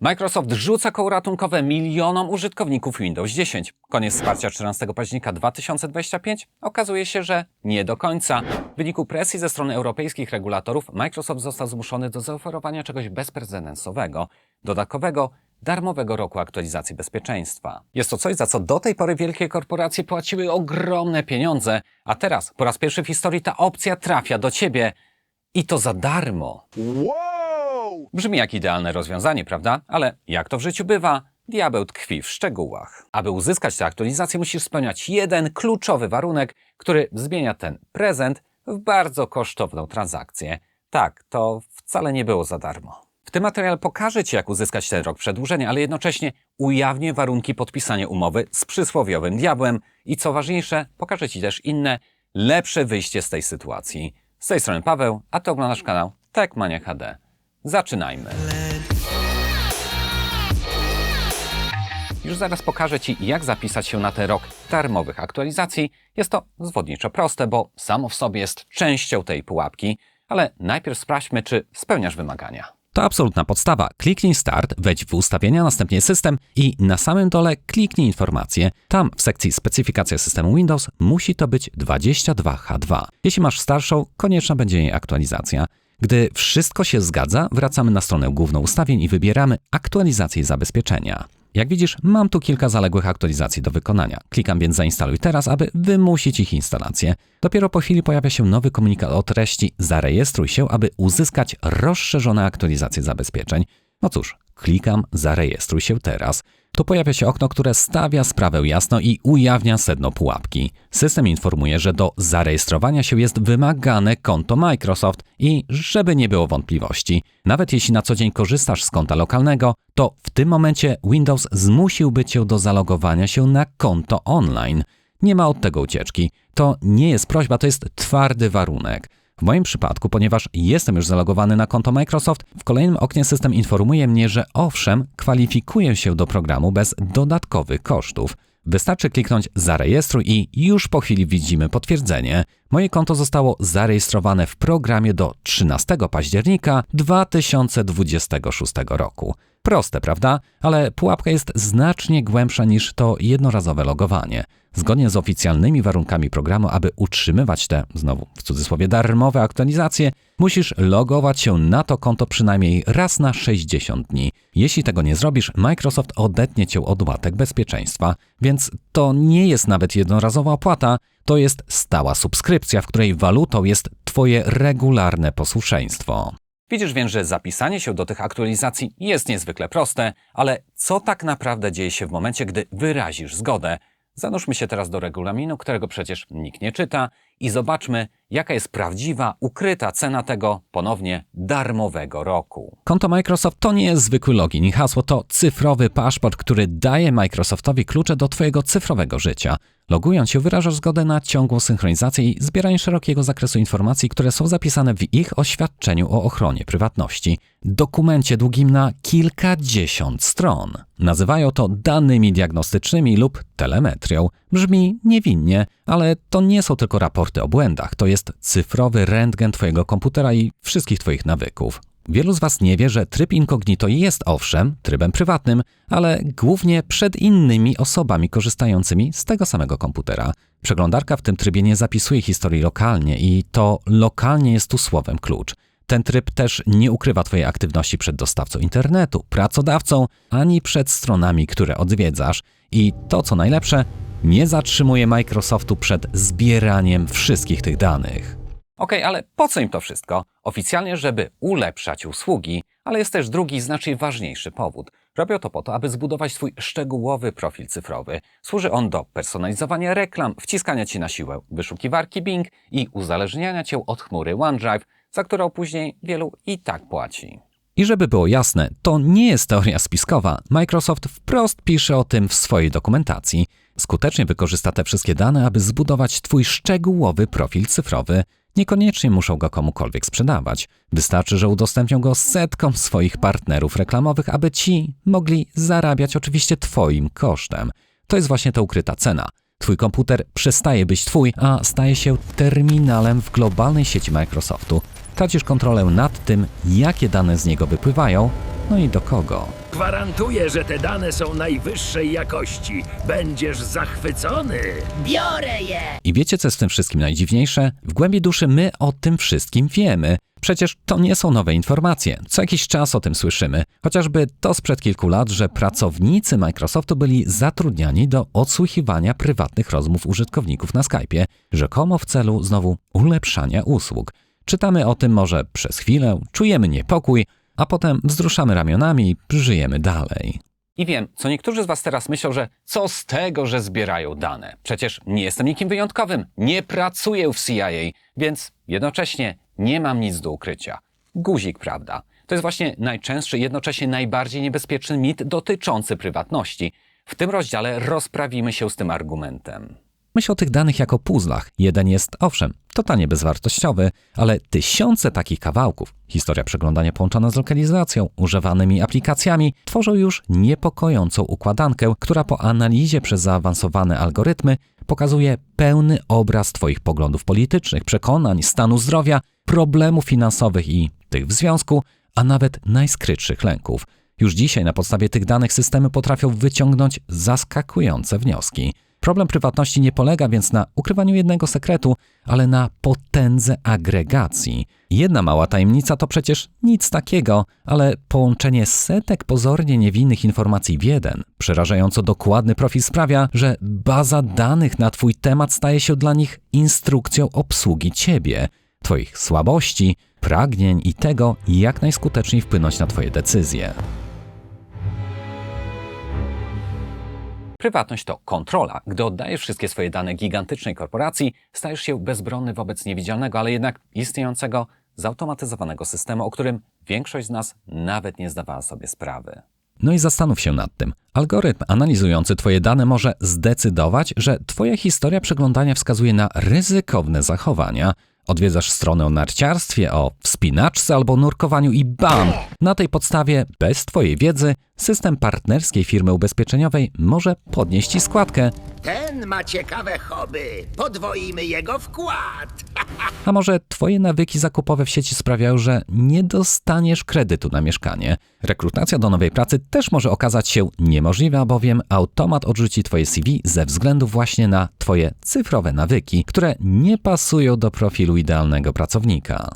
Microsoft rzuca koło ratunkowe milionom użytkowników Windows 10. Koniec wsparcia 13 października 2025? Okazuje się, że nie do końca. W wyniku presji ze strony europejskich regulatorów Microsoft został zmuszony do zaoferowania czegoś bezprecedensowego, dodatkowego, darmowego roku aktualizacji bezpieczeństwa. Jest to coś, za co do tej pory wielkie korporacje płaciły ogromne pieniądze, a teraz po raz pierwszy w historii ta opcja trafia do ciebie i to za darmo. Wow! Brzmi jak idealne rozwiązanie, prawda? Ale jak to w życiu bywa, diabeł tkwi w szczegółach. Aby uzyskać tę aktualizację, musisz spełniać jeden kluczowy warunek, który zmienia ten prezent w bardzo kosztowną transakcję. Tak, to wcale nie było za darmo. W tym materiale pokażę Ci, jak uzyskać ten rok przedłużenia, ale jednocześnie ujawnię warunki podpisania umowy z przysłowiowym diabłem i co ważniejsze, pokażę Ci też inne, lepsze wyjście z tej sytuacji. Z tej strony Paweł, a Ty oglądasz kanał Techmania HD. Zaczynajmy. Już zaraz pokażę Ci, jak zapisać się na ten rok darmowych aktualizacji. Jest to zwodniczo proste, bo samo w sobie jest częścią tej pułapki, ale najpierw sprawdźmy, czy spełniasz wymagania. To absolutna podstawa. Kliknij Start, wejdź w ustawienia, następnie System i na samym dole kliknij Informacje. Tam w sekcji Specyfikacja systemu Windows musi to być 22H2. Jeśli masz starszą, konieczna będzie jej aktualizacja. Gdy wszystko się zgadza, wracamy na stronę główną ustawień i wybieramy Aktualizację zabezpieczenia. Jak widzisz, mam tu kilka zaległych aktualizacji do wykonania. Klikam więc zainstaluj teraz, aby wymusić ich instalację. Dopiero po chwili pojawia się nowy komunikat o treści zarejestruj się, aby uzyskać rozszerzone aktualizacje zabezpieczeń. No cóż, klikam zarejestruj się teraz. Tu pojawia się okno, które stawia sprawę jasno i ujawnia sedno pułapki. System informuje, że do zarejestrowania się jest wymagane konto Microsoft i żeby nie było wątpliwości, nawet jeśli na co dzień korzystasz z konta lokalnego, to w tym momencie Windows zmusiłby cię do zalogowania się na konto online. Nie ma od tego ucieczki. To nie jest prośba, to jest twardy warunek. W moim przypadku, ponieważ jestem już zalogowany na konto Microsoft, w kolejnym oknie system informuje mnie, że owszem, kwalifikuję się do programu bez dodatkowych kosztów. Wystarczy kliknąć zarejestruj i już po chwili widzimy potwierdzenie. Moje konto zostało zarejestrowane w programie do 13 października 2026 roku. Proste, prawda? Ale pułapka jest znacznie głębsza niż to jednorazowe logowanie. Zgodnie z oficjalnymi warunkami programu, aby utrzymywać te, znowu w cudzysłowie, darmowe aktualizacje, musisz logować się na to konto przynajmniej raz na 60 dni. Jeśli tego nie zrobisz, Microsoft odetnie cię od łatek bezpieczeństwa, więc to nie jest nawet jednorazowa opłata, to jest stała subskrypcja, w której walutą jest Twoje regularne posłuszeństwo. Widzisz więc, że zapisanie się do tych aktualizacji jest niezwykle proste, ale co tak naprawdę dzieje się w momencie, gdy wyrazisz zgodę? Zanurzmy się teraz do regulaminu, którego przecież nikt nie czyta i zobaczmy, jaka jest prawdziwa, ukryta cena tego ponownie darmowego roku. Konto Microsoft to nie jest zwykły login i hasło, to cyfrowy paszport, który daje Microsoftowi klucze do Twojego cyfrowego życia. Logując się, wyrażasz zgodę na ciągłą synchronizację i zbieranie szerokiego zakresu informacji, które są zapisane w ich oświadczeniu o ochronie prywatności. Dokumencie długim na kilkadziesiąt stron. Nazywają to danymi diagnostycznymi lub telemetrią. Brzmi niewinnie, ale to nie są tylko raporty o błędach, to jest cyfrowy rentgen Twojego komputera i wszystkich Twoich nawyków. Wielu z Was nie wie, że tryb incognito jest owszem trybem prywatnym, ale głównie przed innymi osobami korzystającymi z tego samego komputera. Przeglądarka w tym trybie nie zapisuje historii lokalnie i to lokalnie jest tu słowem klucz. Ten tryb też nie ukrywa Twojej aktywności przed dostawcą internetu, pracodawcą, ani przed stronami, które odwiedzasz. I to, co najlepsze, nie zatrzymuje Microsoftu przed zbieraniem wszystkich tych danych. Okej, ale po co im to wszystko? Oficjalnie, żeby ulepszać usługi, ale jest też drugi, znacznie ważniejszy powód. Robią to po to, aby zbudować swój szczegółowy profil cyfrowy. Służy on do personalizowania reklam, wciskania ci na siłę wyszukiwarki Bing i uzależniania cię od chmury OneDrive, za którą później wielu i tak płaci. I żeby było jasne, to nie jest teoria spiskowa. Microsoft wprost pisze o tym w swojej dokumentacji. Skutecznie wykorzysta te wszystkie dane, aby zbudować Twój szczegółowy profil cyfrowy. Niekoniecznie muszą go komukolwiek sprzedawać. Wystarczy, że udostępnią go setkom swoich partnerów reklamowych, aby ci mogli zarabiać oczywiście Twoim kosztem. To jest właśnie ta ukryta cena. Twój komputer przestaje być Twój, a staje się terminalem w globalnej sieci Microsoftu. Tracisz kontrolę nad tym, jakie dane z niego wypływają, no i do kogo. Gwarantuję, że te dane są najwyższej jakości. Będziesz zachwycony. Biorę je! I wiecie, co jest w tym wszystkim najdziwniejsze? W głębi duszy my o tym wszystkim wiemy. Przecież to nie są nowe informacje. Co jakiś czas o tym słyszymy. Chociażby to sprzed kilku lat, że pracownicy Microsoftu byli zatrudniani do odsłuchiwania prywatnych rozmów użytkowników na Skype'ie, rzekomo w celu znowu ulepszania usług. Czytamy o tym może przez chwilę, czujemy niepokój, a potem wzruszamy ramionami i żyjemy dalej. I wiem, co niektórzy z Was teraz myślą, że co z tego, że zbierają dane? Przecież nie jestem nikim wyjątkowym, nie pracuję w CIA, więc jednocześnie nie mam nic do ukrycia. Guzik, prawda? To jest właśnie najczęstszy, jednocześnie najbardziej niebezpieczny mit dotyczący prywatności. W tym rozdziale rozprawimy się z tym argumentem. Myśl o tych danych jako puzzlach. Jeden jest, owszem, totalnie bezwartościowy, ale tysiące takich kawałków, historia przeglądania połączona z lokalizacją, używanymi aplikacjami, tworzą już niepokojącą układankę, która po analizie przez zaawansowane algorytmy pokazuje pełny obraz Twoich poglądów politycznych, przekonań, stanu zdrowia, problemów finansowych i tych w związku, a nawet najskrytszych lęków. Już dzisiaj na podstawie tych danych systemy potrafią wyciągnąć zaskakujące wnioski. Problem prywatności nie polega więc na ukrywaniu jednego sekretu, ale na potędze agregacji. Jedna mała tajemnica to przecież nic takiego, ale połączenie setek pozornie niewinnych informacji w jeden, przerażająco dokładny profil sprawia, że baza danych na Twój temat staje się dla nich instrukcją obsługi Ciebie, Twoich słabości, pragnień i tego, jak najskuteczniej wpłynąć na Twoje decyzje. Prywatność to kontrola. Gdy oddajesz wszystkie swoje dane gigantycznej korporacji, stajesz się bezbronny wobec niewidzialnego, ale jednak istniejącego, zautomatyzowanego systemu, o którym większość z nas nawet nie zdawała sobie sprawy. No i zastanów się nad tym. Algorytm analizujący Twoje dane może zdecydować, że Twoja historia przeglądania wskazuje na ryzykowne zachowania. Odwiedzasz stronę o narciarstwie, o wspinaczce albo nurkowaniu i bam! Na tej podstawie, bez Twojej wiedzy, system partnerskiej firmy ubezpieczeniowej może podnieść Ci składkę. Ten ma ciekawe hobby. Podwoimy jego wkład. A może Twoje nawyki zakupowe w sieci sprawiają, że nie dostaniesz kredytu na mieszkanie? Rekrutacja do nowej pracy też może okazać się niemożliwa, bowiem automat odrzuci Twoje CV ze względu właśnie na Twoje cyfrowe nawyki, które nie pasują do profilu idealnego pracownika.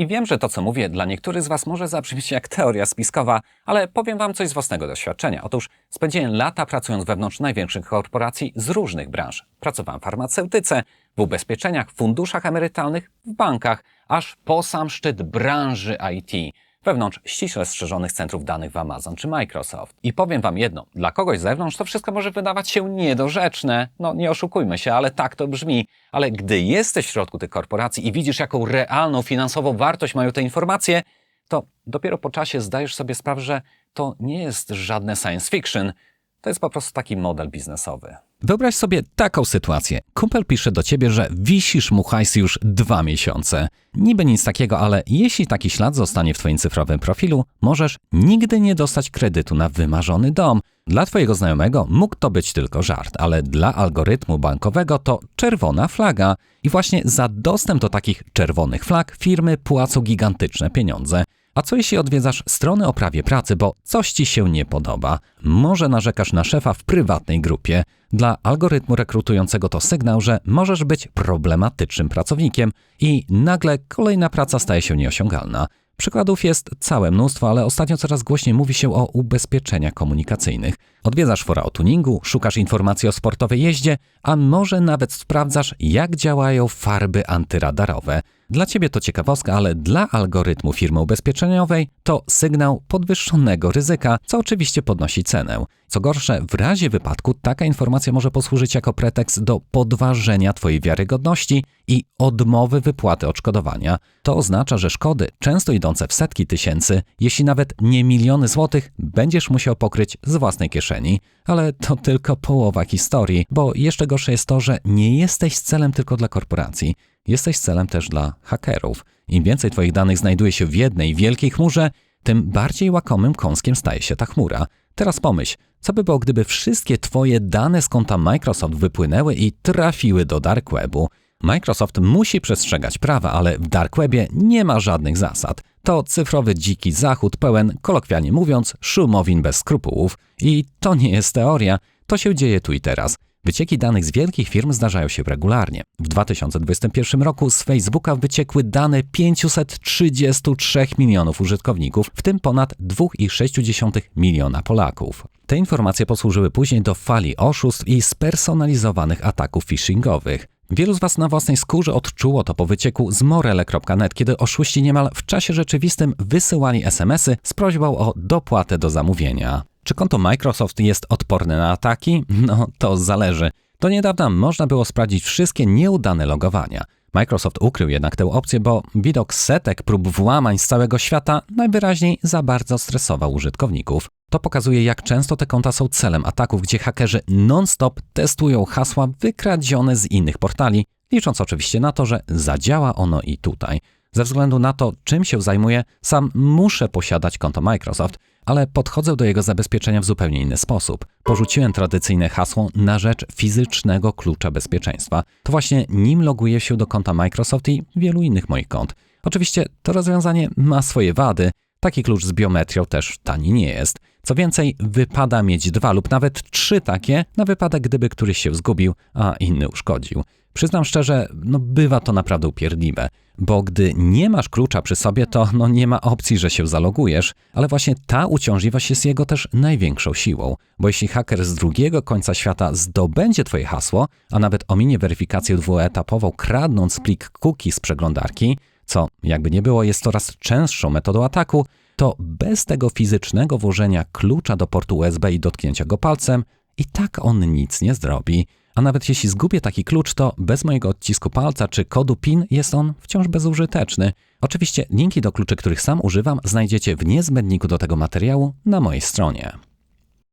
I wiem, że to, co mówię, dla niektórych z Was może zabrzmieć jak teoria spiskowa, ale powiem Wam coś z własnego doświadczenia. Otóż spędziłem lata pracując wewnątrz największych korporacji z różnych branż. Pracowałem w farmaceutyce, w ubezpieczeniach, funduszach emerytalnych, w bankach, aż po sam szczyt branży IT wewnątrz ściśle strzeżonych centrów danych w Amazon czy Microsoft. I powiem Wam jedno, dla kogoś z zewnątrz to wszystko może wydawać się niedorzeczne. No nie oszukujmy się, ale tak to brzmi. Ale gdy jesteś w środku tych korporacji i widzisz, jaką realną finansową wartość mają te informacje, to dopiero po czasie zdajesz sobie sprawę, że to nie jest żadne science fiction, to jest po prostu taki model biznesowy. Wyobraź sobie taką sytuację. Kumpel pisze do ciebie, że wisisz mu hajs już dwa miesiące. Niby nic takiego, ale jeśli taki ślad zostanie w twoim cyfrowym profilu, możesz nigdy nie dostać kredytu na wymarzony dom. Dla twojego znajomego mógł to być tylko żart, ale dla algorytmu bankowego to czerwona flaga. I właśnie za dostęp do takich czerwonych flag firmy płacą gigantyczne pieniądze. A co jeśli odwiedzasz stronę o prawie pracy, bo coś ci się nie podoba? Może narzekasz na szefa w prywatnej grupie? Dla algorytmu rekrutującego to sygnał, że możesz być problematycznym pracownikiem i nagle kolejna praca staje się nieosiągalna. Przykładów jest całe mnóstwo, ale ostatnio coraz głośniej mówi się o ubezpieczeniach komunikacyjnych. Odwiedzasz fora o tuningu, szukasz informacji o sportowej jeździe, a może nawet sprawdzasz, jak działają farby antyradarowe. Dla ciebie to ciekawostka, ale dla algorytmu firmy ubezpieczeniowej to sygnał podwyższonego ryzyka, co oczywiście podnosi cenę. Co gorsze, w razie wypadku taka informacja może posłużyć jako pretekst do podważenia Twojej wiarygodności i odmowy wypłaty odszkodowania. To oznacza, że szkody, często idące w setki tysięcy, jeśli nawet nie miliony złotych, będziesz musiał pokryć z własnej kieszeni. Ale to tylko połowa historii, bo jeszcze gorsze jest to, że nie jesteś celem tylko dla korporacji. Jesteś celem też dla hakerów. Im więcej Twoich danych znajduje się w jednej wielkiej chmurze, tym bardziej łakomym kąskiem staje się ta chmura. Teraz pomyśl, co by było, gdyby wszystkie Twoje dane z konta Microsoft wypłynęły i trafiły do Dark Webu? Microsoft musi przestrzegać prawa, ale w Dark Webie nie ma żadnych zasad. To cyfrowy dziki zachód pełen, kolokwialnie mówiąc, szumowin bez skrupułów. I to nie jest teoria, to się dzieje tu i teraz. Wycieki danych z wielkich firm zdarzają się regularnie. W 2021 roku z Facebooka wyciekły dane 533 milionów użytkowników, w tym ponad 2,6 miliona Polaków. Te informacje posłużyły później do fali oszustw i spersonalizowanych ataków phishingowych. Wielu z Was na własnej skórze odczuło to po wycieku z morele.net, kiedy oszuści niemal w czasie rzeczywistym wysyłali SMS-y z prośbą o dopłatę do zamówienia. Czy konto Microsoft jest odporne na ataki? No, to zależy. Do niedawna można było sprawdzić wszystkie nieudane logowania. Microsoft ukrył jednak tę opcję, bo widok setek prób włamań z całego świata najwyraźniej za bardzo stresował użytkowników. To pokazuje, jak często te konta są celem ataków, gdzie hakerzy non-stop testują hasła wykradzione z innych portali, licząc oczywiście na to, że zadziała ono i tutaj. Ze względu na to, czym się zajmuję, sam muszę posiadać konto Microsoft, ale podchodzę do jego zabezpieczenia w zupełnie inny sposób. Porzuciłem tradycyjne hasło na rzecz fizycznego klucza bezpieczeństwa. To właśnie nim loguję się do konta Microsoft i wielu innych moich kont. Oczywiście to rozwiązanie ma swoje wady. Taki klucz z biometrią też tani nie jest. Co więcej, wypada mieć dwa lub nawet trzy takie na wypadek, gdyby któryś się zgubił, a inny uszkodził. Przyznam szczerze, no bywa to naprawdę upierdliwe, bo gdy nie masz klucza przy sobie, to no nie ma opcji, że się zalogujesz, ale właśnie ta uciążliwość jest jego też największą siłą, bo jeśli haker z drugiego końca świata zdobędzie twoje hasło, a nawet ominie weryfikację dwuetapową, kradnąc plik cookie z przeglądarki, co jakby nie było jest coraz częstszą metodą ataku, to bez tego fizycznego włożenia klucza do portu USB i dotknięcia go palcem, i tak on nic nie zrobi. A nawet jeśli zgubię taki klucz, to bez mojego odcisku palca czy kodu PIN jest on wciąż bezużyteczny. Oczywiście linki do kluczy, których sam używam, znajdziecie w niezbędniku do tego materiału na mojej stronie.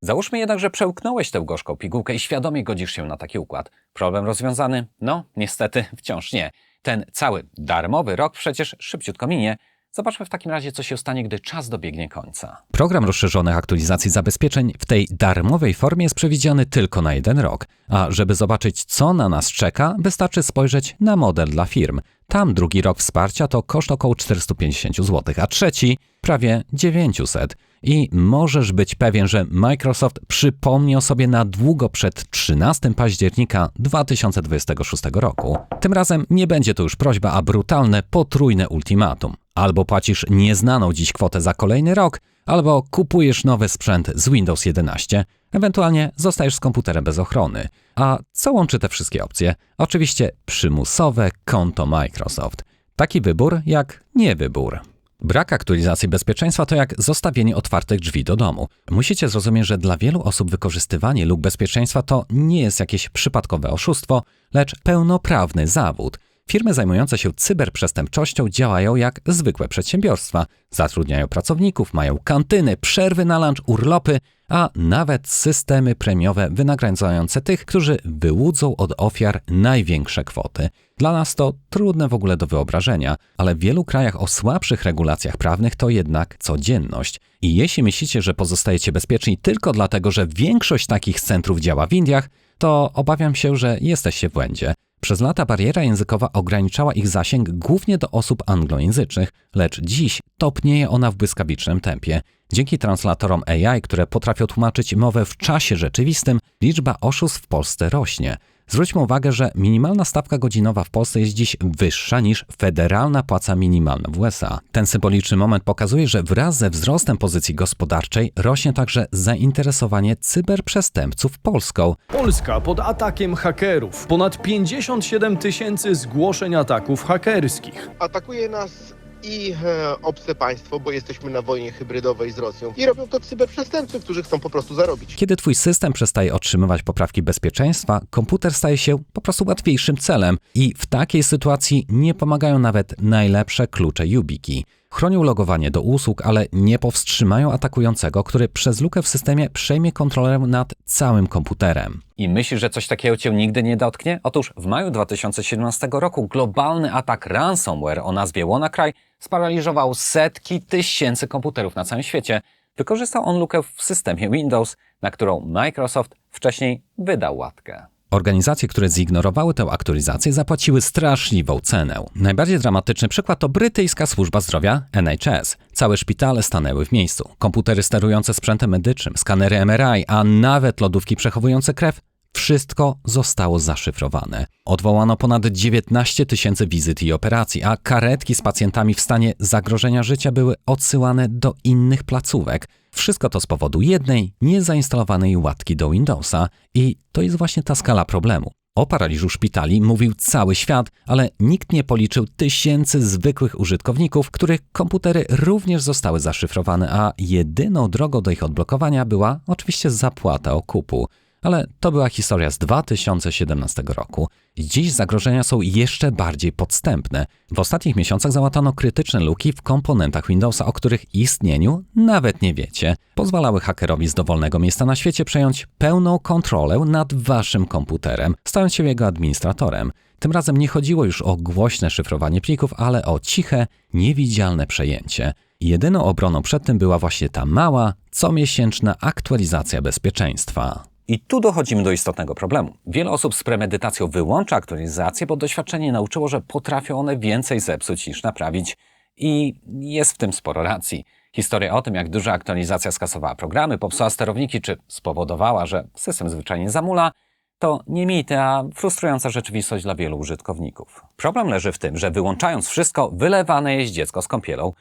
Załóżmy jednak, że przełknąłeś tę gorzką pigułkę i świadomie godzisz się na taki układ. Problem rozwiązany? No, niestety wciąż nie. Ten cały darmowy rok przecież szybciutko minie. Zobaczmy w takim razie, co się stanie, gdy czas dobiegnie końca. Program rozszerzonych aktualizacji zabezpieczeń w tej darmowej formie jest przewidziany tylko na jeden rok, a żeby zobaczyć, co na nas czeka, wystarczy spojrzeć na model dla firm. Tam drugi rok wsparcia to koszt około 450 zł, a trzeci prawie 900. I możesz być pewien, że Microsoft przypomni o sobie na długo przed 13 października 2026 roku. Tym razem nie będzie to już prośba, a brutalne, potrójne ultimatum. Albo płacisz nieznaną dziś kwotę za kolejny rok, albo kupujesz nowy sprzęt z Windows 11, ewentualnie zostajesz z komputerem bez ochrony. A co łączy te wszystkie opcje? Oczywiście przymusowe konto Microsoft. Taki wybór jak nie wybór. Brak aktualizacji bezpieczeństwa to jak zostawienie otwartych drzwi do domu. Musicie zrozumieć, że dla wielu osób wykorzystywanie luk bezpieczeństwa to nie jest jakieś przypadkowe oszustwo, lecz pełnoprawny zawód. Firmy zajmujące się cyberprzestępczością działają jak zwykłe przedsiębiorstwa. Zatrudniają pracowników, mają kantyny, przerwy na lunch, urlopy, a nawet systemy premiowe wynagradzające tych, którzy wyłudzą od ofiar największe kwoty. Dla nas to trudne w ogóle do wyobrażenia, ale w wielu krajach o słabszych regulacjach prawnych to jednak codzienność. I jeśli myślicie, że pozostajecie bezpieczni tylko dlatego, że większość takich centrów działa w Indiach, to obawiam się, że jesteście w błędzie. Przez lata bariera językowa ograniczała ich zasięg głównie do osób anglojęzycznych, lecz dziś topnieje ona w błyskawicznym tempie. Dzięki translatorom AI, które potrafią tłumaczyć mowę w czasie rzeczywistym, liczba oszustw w Polsce rośnie. Zwróćmy uwagę, że minimalna stawka godzinowa w Polsce jest dziś wyższa niż federalna płaca minimalna w USA. Ten symboliczny moment pokazuje, że wraz ze wzrostem pozycji gospodarczej rośnie także zainteresowanie cyberprzestępców Polską. Polska pod atakiem hakerów. Ponad 57 tysięcy zgłoszeń ataków hakerskich. atakuje nas i e, obce państwo, bo jesteśmy na wojnie hybrydowej z Rosją. I robią to cyberprzestępcy, którzy chcą po prostu zarobić. Kiedy twój system przestaje otrzymywać poprawki bezpieczeństwa, komputer staje się po prostu łatwiejszym celem i w takiej sytuacji nie pomagają nawet najlepsze klucze YubiKey. Chronią logowanie do usług, ale nie powstrzymają atakującego, który przez lukę w systemie przejmie kontrolę nad całym komputerem. I myślisz, że coś takiego cię nigdy nie dotknie? Otóż w maju 2017 roku globalny atak ransomware o nazwie WannaCry sparaliżował setki tysięcy komputerów na całym świecie. Wykorzystał on lukę w systemie Windows, na którą Microsoft wcześniej wydał łatkę. Organizacje, które zignorowały tę aktualizację, zapłaciły straszliwą cenę. Najbardziej dramatyczny przykład to brytyjska służba zdrowia NHS. Całe szpitale stanęły w miejscu. Komputery sterujące sprzętem medycznym, skanery MRI, a nawet lodówki przechowujące krew wszystko zostało zaszyfrowane. Odwołano ponad 19 tysięcy wizyt i operacji, a karetki z pacjentami w stanie zagrożenia życia były odsyłane do innych placówek. Wszystko to z powodu jednej niezainstalowanej łatki do Windowsa i to jest właśnie ta skala problemu. O paraliżu szpitali mówił cały świat, ale nikt nie policzył tysięcy zwykłych użytkowników, których komputery również zostały zaszyfrowane, a jedyną drogą do ich odblokowania była oczywiście zapłata okupu. Ale to była historia z 2017 roku. Dziś zagrożenia są jeszcze bardziej podstępne. W ostatnich miesiącach załatano krytyczne luki w komponentach Windowsa, o których istnieniu nawet nie wiecie. Pozwalały hakerowi z dowolnego miejsca na świecie przejąć pełną kontrolę nad waszym komputerem, stając się jego administratorem. Tym razem nie chodziło już o głośne szyfrowanie plików, ale o ciche, niewidzialne przejęcie. Jedyną obroną przed tym była właśnie ta mała, comiesięczna aktualizacja bezpieczeństwa. I tu dochodzimy do istotnego problemu. Wiele osób z premedytacją wyłącza aktualizacje, bo doświadczenie nauczyło, że potrafią one więcej zepsuć niż naprawić. I jest w tym sporo racji. Historia o tym, jak duża aktualizacja skasowała programy, popsuła sterowniki, czy spowodowała, że system zwyczajnie zamula, to nie mity, a frustrująca rzeczywistość dla wielu użytkowników. Problem leży w tym, że wyłączając wszystko, wylewane jest dziecko z kąpielą,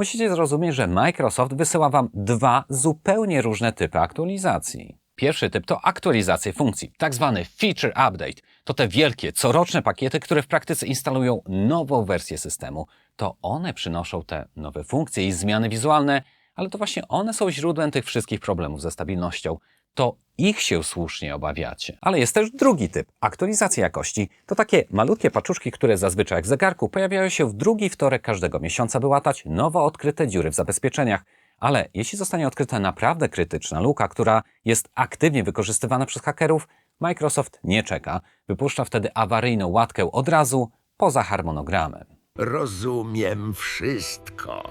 Musicie zrozumieć, że Microsoft wysyła Wam dwa zupełnie różne typy aktualizacji. Pierwszy typ to aktualizacje funkcji, tak zwany Feature Update. To te wielkie, coroczne pakiety, które w praktyce instalują nową wersję systemu. To one przynoszą te nowe funkcje i zmiany wizualne, ale to właśnie one są źródłem tych wszystkich problemów ze stabilnością. To ich się słusznie obawiacie. Ale jest też drugi typ. Aktualizacja jakości to takie malutkie paczuszki, które zazwyczaj jak zegarku pojawiają się w drugi wtorek każdego miesiąca, by łatać nowo odkryte dziury w zabezpieczeniach. Ale jeśli zostanie odkryta naprawdę krytyczna luka, która jest aktywnie wykorzystywana przez hakerów, Microsoft nie czeka. Wypuszcza wtedy awaryjną łatkę od razu, poza harmonogramem. Rozumiem wszystko.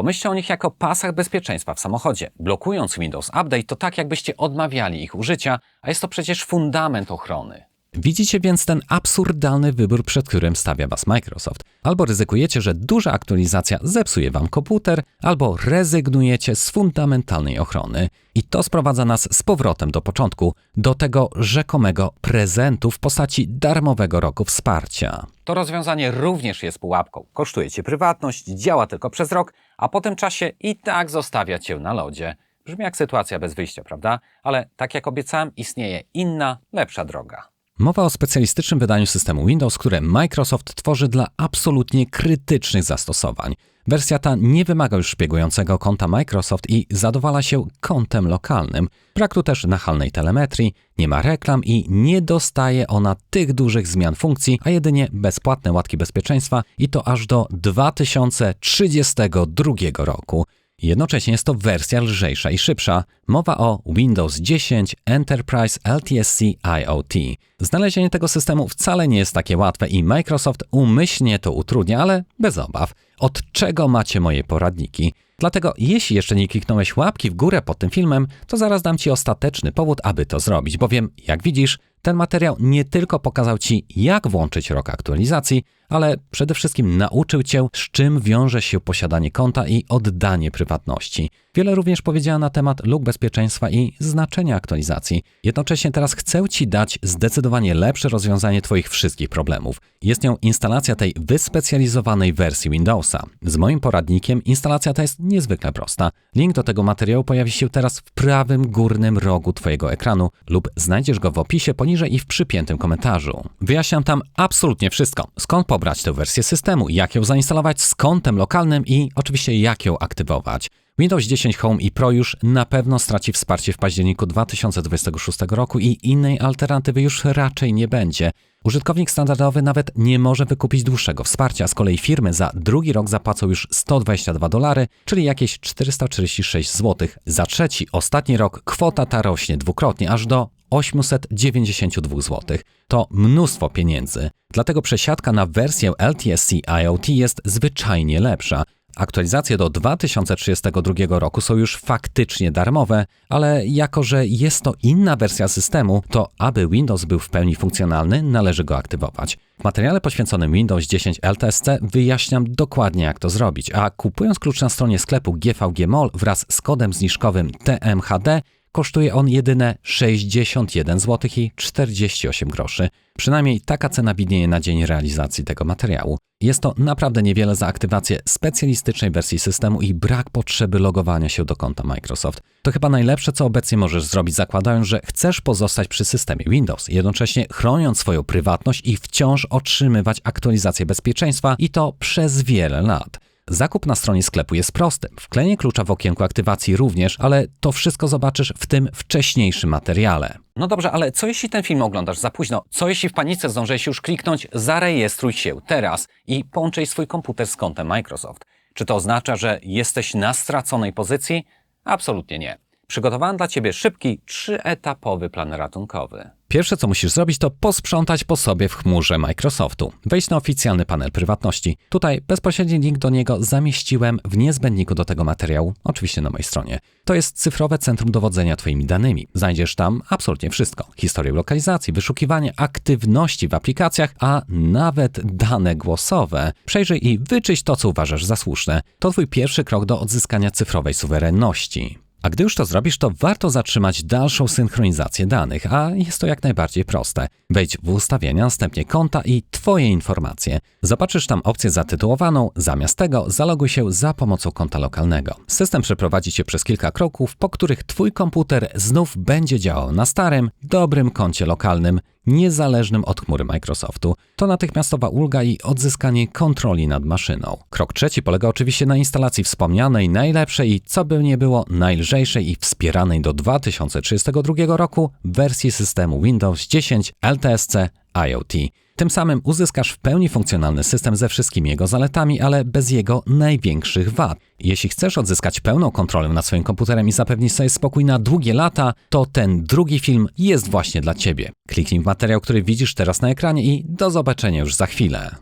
Pomyślcie o nich jako pasach bezpieczeństwa w samochodzie. Blokując Windows Update, to tak jakbyście odmawiali ich użycia, a jest to przecież fundament ochrony. Widzicie więc ten absurdalny wybór, przed którym stawia Was Microsoft. Albo ryzykujecie, że duża aktualizacja zepsuje Wam komputer, albo rezygnujecie z fundamentalnej ochrony. I to sprowadza nas z powrotem do początku, do tego rzekomego prezentu w postaci darmowego roku wsparcia. To rozwiązanie również jest pułapką. Kosztuje Cię prywatność, działa tylko przez rok, a po tym czasie i tak zostawia Cię na lodzie. Brzmi jak sytuacja bez wyjścia, prawda? Ale tak jak obiecałem, istnieje inna, lepsza droga. Mowa o specjalistycznym wydaniu systemu Windows, które Microsoft tworzy dla absolutnie krytycznych zastosowań. Wersja ta nie wymaga już szpiegującego konta Microsoft i zadowala się kontem lokalnym. Brak tu też nachalnej telemetrii, nie ma reklam i nie dostaje ona tych dużych zmian funkcji, a jedynie bezpłatne łatki bezpieczeństwa i to aż do 2032 roku. Jednocześnie jest to wersja lżejsza i szybsza. Mowa o Windows 10 Enterprise LTSC IoT. Znalezienie tego systemu wcale nie jest takie łatwe i Microsoft umyślnie to utrudnia, ale bez obaw. Od czego macie moje poradniki? Dlatego jeśli jeszcze nie kliknąłeś łapki w górę pod tym filmem, to zaraz dam Ci ostateczny powód, aby to zrobić, bowiem jak widzisz, ten materiał nie tylko pokazał Ci, jak włączyć rok aktualizacji, ale przede wszystkim nauczył Cię, z czym wiąże się posiadanie konta i oddanie prywatności. Wiele również powiedziała na temat luk bezpieczeństwa i znaczenia aktualizacji. Jednocześnie teraz chcę Ci dać zdecydowanie lepsze rozwiązanie Twoich wszystkich problemów. Jest nią instalacja tej wyspecjalizowanej wersji Windowsa. Z moim poradnikiem instalacja ta jest niezwykle prosta. Link do tego materiału pojawi się teraz w prawym górnym rogu Twojego ekranu lub znajdziesz go w opisie poniżej i w przypiętym komentarzu. Wyjaśniam tam absolutnie wszystko. Skąd pobrać tę wersję systemu, jak ją zainstalować z kontem lokalnym i oczywiście jak ją aktywować. Windows 10 Home i Pro już na pewno straci wsparcie w październiku 2026 roku i innej alternatywy już raczej nie będzie. Użytkownik standardowy nawet nie może wykupić dłuższego wsparcia, z kolei firmy za drugi rok zapłacą już 122 dolary, czyli jakieś 446 zł. Za trzeci, ostatni rok kwota ta rośnie dwukrotnie, aż do 892 zł. To mnóstwo pieniędzy. Dlatego przesiadka na wersję LTSC IoT jest zwyczajnie lepsza. Aktualizacje do 2032 roku są już faktycznie darmowe, ale jako że jest to inna wersja systemu, to aby Windows był w pełni funkcjonalny, należy go aktywować. W materiale poświęconym Windows 10 LTSC wyjaśniam dokładnie jak to zrobić, a kupując klucz na stronie sklepu GVG Mall wraz z kodem zniżkowym TMHD kosztuje on jedyne 61 zł i 48 groszy. Przynajmniej taka cena widnieje na dzień realizacji tego materiału. Jest to naprawdę niewiele za aktywację specjalistycznej wersji systemu i brak potrzeby logowania się do konta Microsoft. To chyba najlepsze, co obecnie możesz zrobić, zakładając, że chcesz pozostać przy systemie Windows, jednocześnie chroniąc swoją prywatność i wciąż otrzymywać aktualizację bezpieczeństwa i to przez wiele lat. Zakup na stronie sklepu jest prosty. Wklejenie klucza w okienku aktywacji również, ale to wszystko zobaczysz w tym wcześniejszym materiale. No dobrze, ale co jeśli ten film oglądasz za późno? Co jeśli w panice zdążyłeś już kliknąć zarejestruj się teraz i połączyć swój komputer z kontem Microsoft? Czy to oznacza, że jesteś na straconej pozycji? Absolutnie nie. Przygotowałem dla Ciebie szybki, trzyetapowy plan ratunkowy. Pierwsze, co musisz zrobić, to posprzątać po sobie w chmurze Microsoftu. Wejść na oficjalny panel prywatności. Tutaj bezpośredni link do niego zamieściłem w niezbędniku do tego materiału, oczywiście na mojej stronie. To jest cyfrowe centrum dowodzenia Twoimi danymi. Znajdziesz tam absolutnie wszystko. Historię lokalizacji, wyszukiwanie aktywności w aplikacjach, a nawet dane głosowe. Przejrzyj i wyczyść to, co uważasz za słuszne. To Twój pierwszy krok do odzyskania cyfrowej suwerenności. A gdy już to zrobisz, to warto zatrzymać dalszą synchronizację danych, a jest to jak najbardziej proste. Wejdź w ustawienia, następnie konta i Twoje informacje. Zobaczysz tam opcję zatytułowaną Zamiast tego zaloguj się za pomocą konta lokalnego. System przeprowadzi Cię przez kilka kroków, po których Twój komputer znów będzie działał na starym, dobrym koncie lokalnym, niezależnym od chmury Microsoftu. To natychmiastowa ulga i odzyskanie kontroli nad maszyną. Krok trzeci polega oczywiście na instalacji wspomnianej, najlepszej i co by nie było, najlżejszej i wspieranej do 2032 roku wersji systemu Windows 10 LTSC IoT. Tym samym uzyskasz w pełni funkcjonalny system ze wszystkimi jego zaletami, ale bez jego największych wad. Jeśli chcesz odzyskać pełną kontrolę nad swoim komputerem i zapewnić sobie spokój na długie lata, to ten drugi film jest właśnie dla Ciebie. Kliknij w materiał, który widzisz teraz na ekranie i do zobaczenia już za chwilę.